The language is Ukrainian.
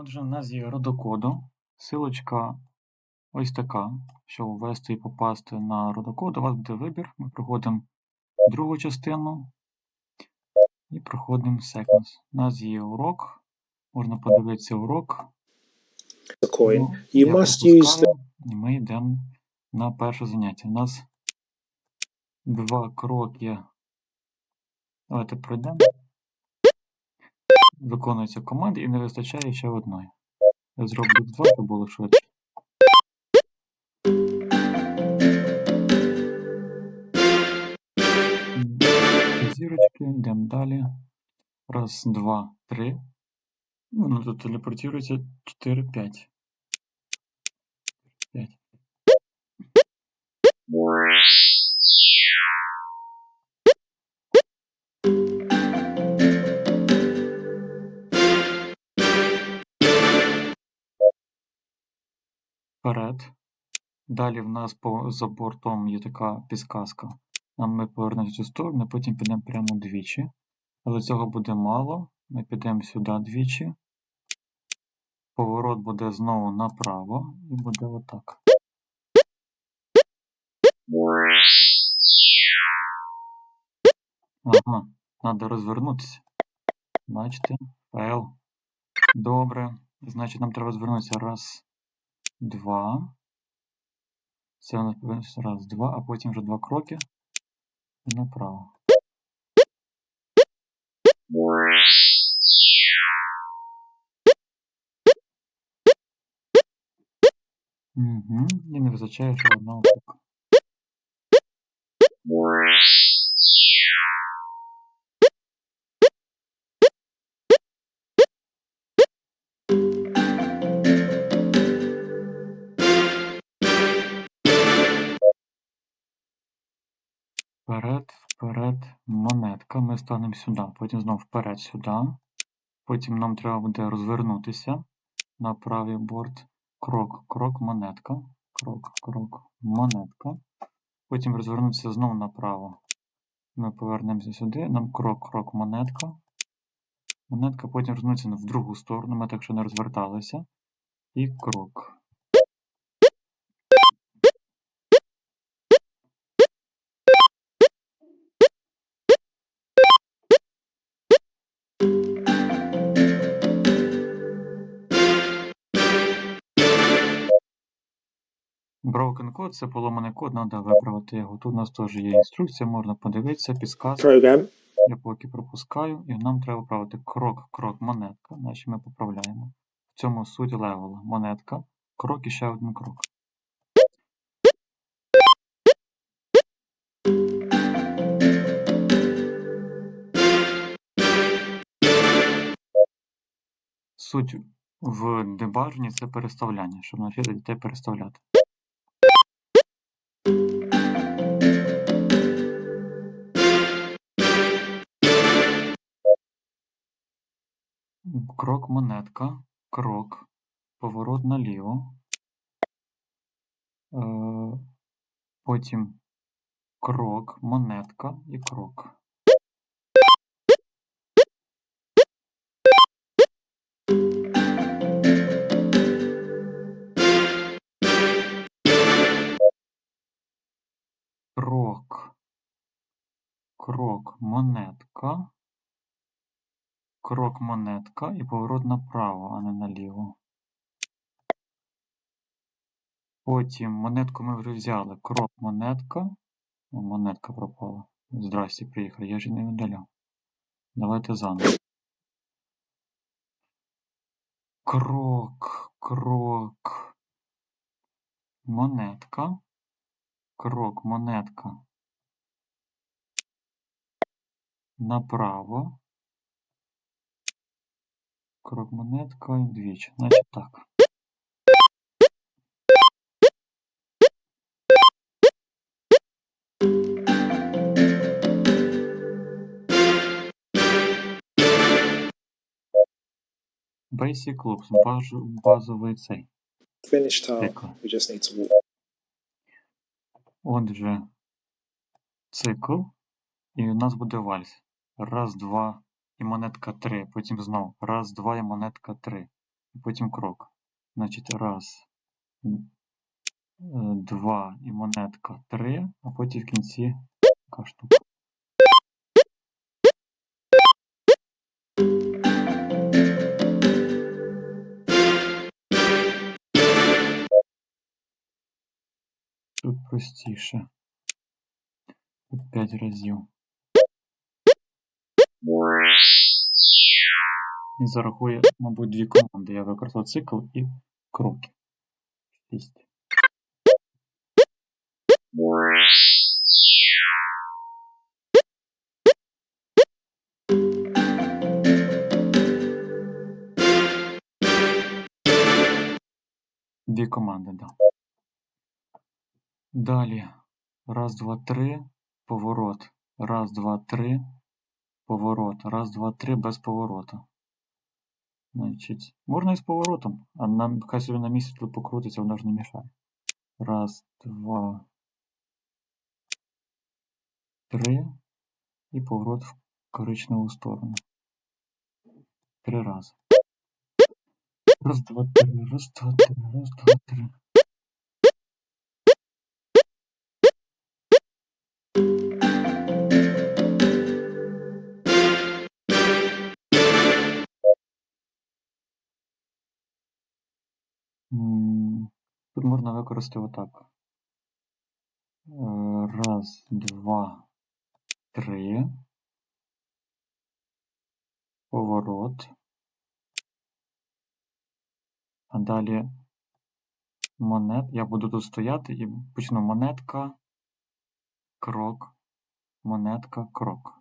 Отже, в нас є родокоду. Силочка ось така. Щоб ввести і попасти на родокод, у вас буде вибір. Ми проходимо другу частину і проходимо секвенс. У нас є урок. Можна подивитися урок. Ну, must use the І ми йдемо на перше заняття. У нас два кроки. Давайте пройдемо. Виконується команда і не вистачає ще одної. Я зроблю два, щоб було швидше. Зірочки, йдемо далі. Раз, два, три. Ну, ну тут телепортується 4, 5. 5. Вперед. Далі в нас по, за бортом є така підсказка. Нам ми повернемося в цю сторону, потім підемо прямо двічі. Але цього буде мало. Ми підемо сюди двічі. Поворот буде знову направо і буде отак. Ага, треба розвернутися. Бачите? Файл. Добре. Значить, нам треба розвернутися. Раз, два. Це у нас повинно бути раз, два, а потім вже два кроки. І направо. Угу. І не визначає ще одного кроку. Вперед, вперед, монетка. Ми станемо сюди, потім знову вперед сюди. Потім нам треба буде розвернутися на правий борт. Крок, крок, монетка. Крок, крок, монетка. Потім розвернутися знову направо. Ми повернемося сюди. Нам крок, крок, монетка. Монетка, потім розвернутися в другу сторону. Ми так ще не розверталися. І крок. Broken code це поломаний код, треба виправити його. Тут у нас теж є інструкція, можна подивитися, підсказка. program. Я поки пропускаю, і нам треба вправити крок, крок, монетка, значить ми поправляємо. В цьому суть левела. Монетка, крок і ще один крок. Суть в дебаженні це переставляння, щоб навчити дітей переставляти. Крок монетка, крок, поворот наліво. Е, потім крок, монетка і крок. Крок, крок, монетка. Крок монетка і поворот направо, а не наліво. Потім монетку ми вже взяли. Крок монетка. О, монетка пропала. Здрасте, приїхали. Я ж не видаляв. Давайте заново. Крок, крок. Монетка. Крок, монетка. Направо. Крок монетка і двічі. Значить так. Basic Loops, баж, базовий цей. Task. Цикл. We just need to walk. Отже, цикл. І у нас буде вальс. Раз, два і монетка три. Потім знову. Раз, два і монетка три. і потім крок. Значить, раз, е, два і монетка три, а потім в кінці така. Тут простіше. Тут 5 разів. І зарахує, мабуть, дві команди. Я використав цикл і кроки. 6. Дві команди, да. Далі. Раз, два, три. Поворот. Раз, два, три. Поворот. Раз, два, три без поворота. Значить, можна і з поворотом, а нам хай собі на місці тут покрутиться, воно ж не мішає. Раз, два, три. І поворот в коричневу сторону. Три рази. Раз, два, три, раз, два, три, раз, два, три. Тут можна використати отак. Е, Раз, два, три. Поворот. А далі монет. Я буду тут стояти і почну монетка, крок, монетка, крок.